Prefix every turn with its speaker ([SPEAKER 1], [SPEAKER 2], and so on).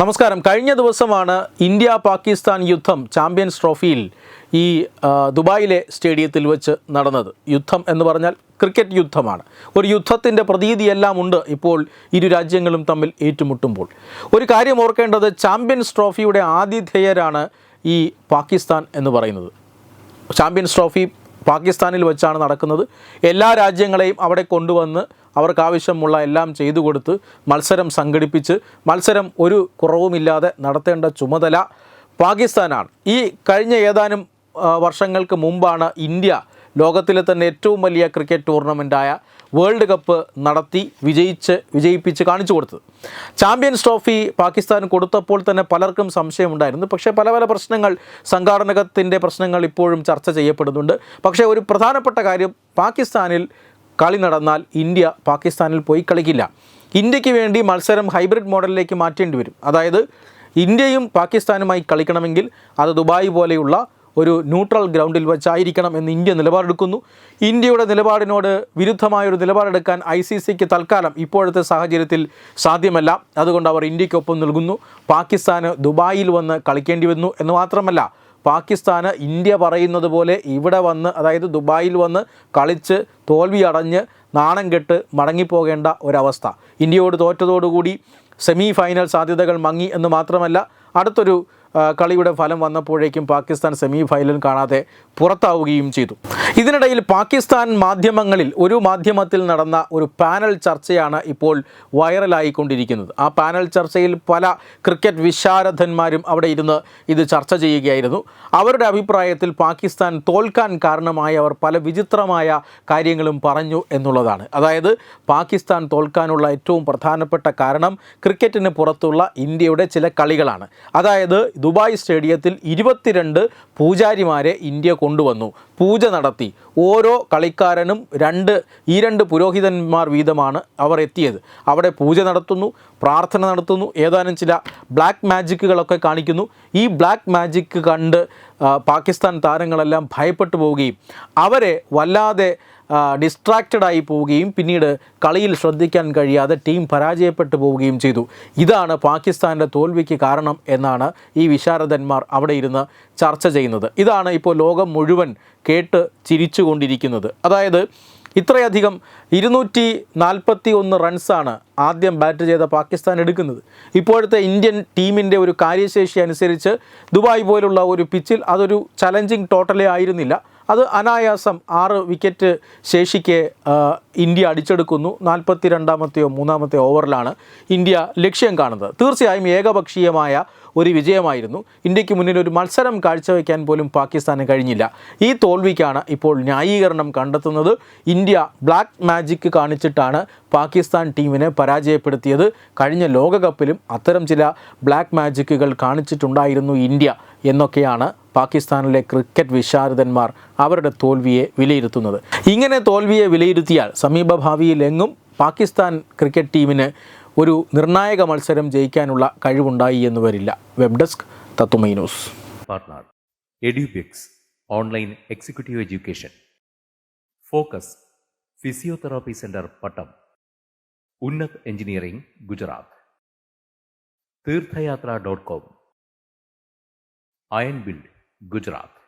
[SPEAKER 1] നമസ്കാരം. കഴിഞ്ഞ ദിവസമാണ് ഇന്ത്യ പാകിസ്ഥാൻ യുദ്ധം ചാമ്പ്യൻസ് ട്രോഫിയിൽ ഈ ദുബായിലെ സ്റ്റേഡിയത്തിൽ വെച്ച് നടന്നത്. യുദ്ധം എന്ന് പറഞ്ഞാൽ ക്രിക്കറ്റ് യുദ്ധമാണ്. ഒരു യുദ്ധത്തിന്റെ പ്രതീതിയെല്ലാം ഉണ്ട് ഇപ്പോൾ ഇരു രാജ്യങ്ങളും തമ്മിൽ ഏറ്റുമുട്ടുമ്പോൾ. ഒരു കാര്യം ഓർക്കേണ്ടത് ചാമ്പ്യൻസ് ട്രോഫിയുടെ ആതിഥേയരാണ് ഈ പാകിസ്ഥാൻ എന്ന് പറയുന്നത്. ചാമ്പ്യൻസ് ട്രോഫി പാകിസ്ഥാനിൽ വെച്ചാണ് നടക്കുന്നത്. എല്ലാ രാജ്യങ്ങളെയും അവിടെ കൊണ്ടുവന്ന് അവർക്ക് ആവശ്യമുള്ള എല്ലാം ചെയ്തു കൊടുത്ത് മത്സരം സംഘടിപ്പിച്ച് മത്സരം ഒരു കുറവുമില്ലാതെ നടത്തേണ്ട ചുമതല പാകിസ്ഥാനാണ്. ഈ കഴിഞ്ഞ ഏതാനും വർഷങ്ങൾക്ക് മുമ്പാണ് ഇന്ത്യ ലോകത്തിലെ തന്നെ ഏറ്റവും വലിയ ക്രിക്കറ്റ് ടൂർണമെന്റായ വേൾഡ് കപ്പ് നടത്തി വിജയിച്ച് വിജയിപ്പിച്ച് കാണിച്ചു കൊടുത്തത്. ചാമ്പ്യൻസ് ട്രോഫി പാകിസ്ഥാൻ കൊടുത്തപ്പോൾ തന്നെ പലർക്കും സംശയമുണ്ടായിരുന്നു. പക്ഷേ പല പല പ്രശ്നങ്ങൾ സംഘാടനകത്തിന്റെ പ്രശ്നങ്ങൾ ഇപ്പോഴും ചർച്ച ചെയ്യപ്പെടുന്നുണ്ട്. പക്ഷേ ഒരു പ്രധാനപ്പെട്ട കാര്യം പാകിസ്ഥാനിൽ കളി നടന്നാൽ ഇന്ത്യ പാകിസ്ഥാനിൽ പോയി കളിക്കില്ല. ഇന്ത്യയ്ക്ക് വേണ്ടി മത്സരം ഹൈബ്രിഡ് മോഡലിലേക്ക് മാറ്റേണ്ടി വരും. അതായത് ഇന്ത്യയും പാകിസ്ഥാനുമായി കളിക്കണമെങ്കിൽ അത് ദുബായ് പോലെയുള്ള ഒരു ന്യൂട്രൽ ഗ്രൗണ്ടിൽ വെച്ചായിരിക്കണം എന്ന് ഇന്ത്യ നിലപാടെടുക്കുന്നു. ഇന്ത്യയുടെ നിലപാടിനോട് വിരുദ്ധമായൊരു നിലപാടെടുക്കാൻ ഐ സി സിക്ക് തൽക്കാലം ഇപ്പോഴത്തെ സാഹചര്യത്തിൽ സാധ്യമല്ല. അതുകൊണ്ട് അവർ ഇന്ത്യക്കൊപ്പം നൽകുന്നു പാകിസ്ഥാന് ദുബായിൽ വന്ന് കളിക്കേണ്ടി വന്നു എന്ന് മാത്രമല്ല പാകിസ്ഥാന് ഇന്ത്യ പറയുന്നത് പോലെ ഇവിടെ വന്ന് അതായത് ദുബായിൽ വന്ന് കളിച്ച് തോൽവി അടഞ്ഞ് നാണം കെട്ട് മടങ്ങിപ്പോകേണ്ട ഒരവസ്ഥ. ഇന്ത്യയോട് തോറ്റതോടുകൂടി സെമി ഫൈനൽ സാധ്യതകൾ മങ്ങി എന്ന് മാത്രമല്ല അടുത്തൊരു കളിയുടെ ഫലം വന്നപ്പോഴേക്കും പാകിസ്ഥാൻ സെമി ഫൈനൽ കാണാതെ പുറത്താവുകയും ചെയ്തു. ഇതിനിടയിൽ പാകിസ്ഥാൻ മാധ്യമങ്ങളിൽ ഒരു മാധ്യമത്തിൽ നടന്ന ഒരു പാനൽ ചർച്ചയാണ് ഇപ്പോൾ വൈറലായിക്കൊണ്ടിരിക്കുന്നത്. ആ പാനൽ ചർച്ചയിൽ പല ക്രിക്കറ്റ് വിശാരദന്മാരും അവിടെ ഇരുന്ന് ഇത് ചർച്ച ചെയ്യുകയായിരുന്നു. അവരുടെ അഭിപ്രായത്തിൽ പാകിസ്ഥാൻ തോൽക്കാൻ കാരണമായി അവർ പല വിചിത്രമായ കാര്യങ്ങളും പറഞ്ഞു എന്നുള്ളതാണ്. അതായത് പാകിസ്ഥാൻ തോൽക്കാനുള്ള ഏറ്റവും പ്രധാനപ്പെട്ട കാരണം ക്രിക്കറ്റിന് പുറത്തുള്ള ഇന്ത്യയുടെ ചില കളികളാണ്. അതായത് ദുബായ് സ്റ്റേഡിയത്തിൽ ഇരുപത്തിരണ്ട് പൂജാരിമാരെ ഇന്ത്യ കൊണ്ടുവന്നു. പൂജ നടത്തി. ഓരോ കളിക്കാരനും രണ്ട് ഈ രണ്ട് പുരോഹിതന്മാർ വീതമാണ് അവർ എത്തിയത്. അവിടെ പൂജ നടത്തുന്നു പ്രാർത്ഥന നടത്തുന്നു ഏതാനും ചില ബ്ലാക്ക് മാജിക്കുകളൊക്കെ കാണിക്കുന്നു. ഈ ബ്ലാക്ക് മാജിക്ക് കണ്ട് പാകിസ്ഥാൻ താരങ്ങളെല്ലാം ഭയപ്പെട്ടു പോവുകയും അവരെ വല്ലാതെ ഡിസ്ട്രാക്റ്റഡ് ആയി പോവുകയും പിന്നീട് കളിയിൽ ശ്രദ്ധിക്കാൻ കഴിയാതെ ടീം പരാജയപ്പെട്ടു പോവുകയും ചെയ്തു. ഇതാണ് പാകിസ്ഥാന്റെ തോൽവിക്ക് കാരണം എന്നാണ് ഈ വിശാരദന്മാർ അവിടെ ഇരുന്ന് ചർച്ച ചെയ്യുന്നത്. ഇതാണ് ഇപ്പോൾ ലോകം മുഴുവൻ കേട്ട് ചിരിച്ചുകൊണ്ടിരിക്കുന്നത്. അതായത് ഇത്രയധികം ഇരുന്നൂറ്റി നാൽപ്പത്തി ഒന്ന് റൺസാണ് ആദ്യം ബാറ്റ് ചെയ്ത പാകിസ്ഥാൻ എടുക്കുന്നത്. ഇപ്പോഴത്തെ ഇന്ത്യൻ ടീമിന്റെ ഒരു കാര്യശേഷി അനുസരിച്ച് ദുബായ് പോലുള്ള ഒരു പിച്ചിൽ അതൊരു ചലഞ്ചിങ് ടോട്ടലേ ആയിരുന്നില്ല. അത് അനായാസം ആറ് വിക്കറ്റ് ശേഷിക്ക് ഇന്ത്യ അടിച്ചെടുക്കുന്നു. നാൽപ്പത്തി രണ്ടാമത്തെയോ മൂന്നാമത്തെയോ ഓവറിലാണ് ഇന്ത്യ ലക്ഷ്യം കാണുന്നത്. തീർച്ചയായും ഏകപക്ഷീയമായ ഒരു വിജയമായിരുന്നു. ഇന്ത്യയ്ക്ക് മുന്നിൽ ഒരു മത്സരം കാഴ്ചവെക്കാൻ പോലും പാകിസ്ഥാന് കഴിഞ്ഞില്ല. ഈ തോൽവിക്കാണ് ഇപ്പോൾ ന്യായീകരണം കണ്ടെത്തുന്നത്. ഇന്ത്യ ബ്ലാക്ക് മാജിക്ക് കാണിച്ചിട്ടാണ് പാകിസ്ഥാൻ ടീമിനെ പരാജയപ്പെടുത്തിയത്. കഴിഞ്ഞ ലോകകപ്പിലും അത്തരം ചില ബ്ലാക്ക് മാജിക്കുകൾ കാണിച്ചിട്ടുണ്ടായിരുന്നു ഇന്ത്യ എന്നൊക്കെയാണ് പാകിസ്ഥാനിലെ ക്രിക്കറ്റ് വിശാരദന്മാർ അവരുടെ തോൽവിയെ വിലയിരുത്തുന്നത്. ഇങ്ങനെ തോൽവിയെ വിലയിരുത്തിയാൽ സമീപഭാവിയിൽ എങ്ങും പാകിസ്ഥാൻ ക്രിക്കറ്റ് ടീമിന് ഒരു നിർണായക മത്സരം ജയിക്കാനുള്ള കഴിവുണ്ടായി എന്ന് വരില്ല. വെബ് ഡെസ്ക് തത്തുമൈ
[SPEAKER 2] edubix online executive education focus physiotherapy center pattam Unnath engineering Gujarat. Theerthayathra dot com. Iron build. Gujarat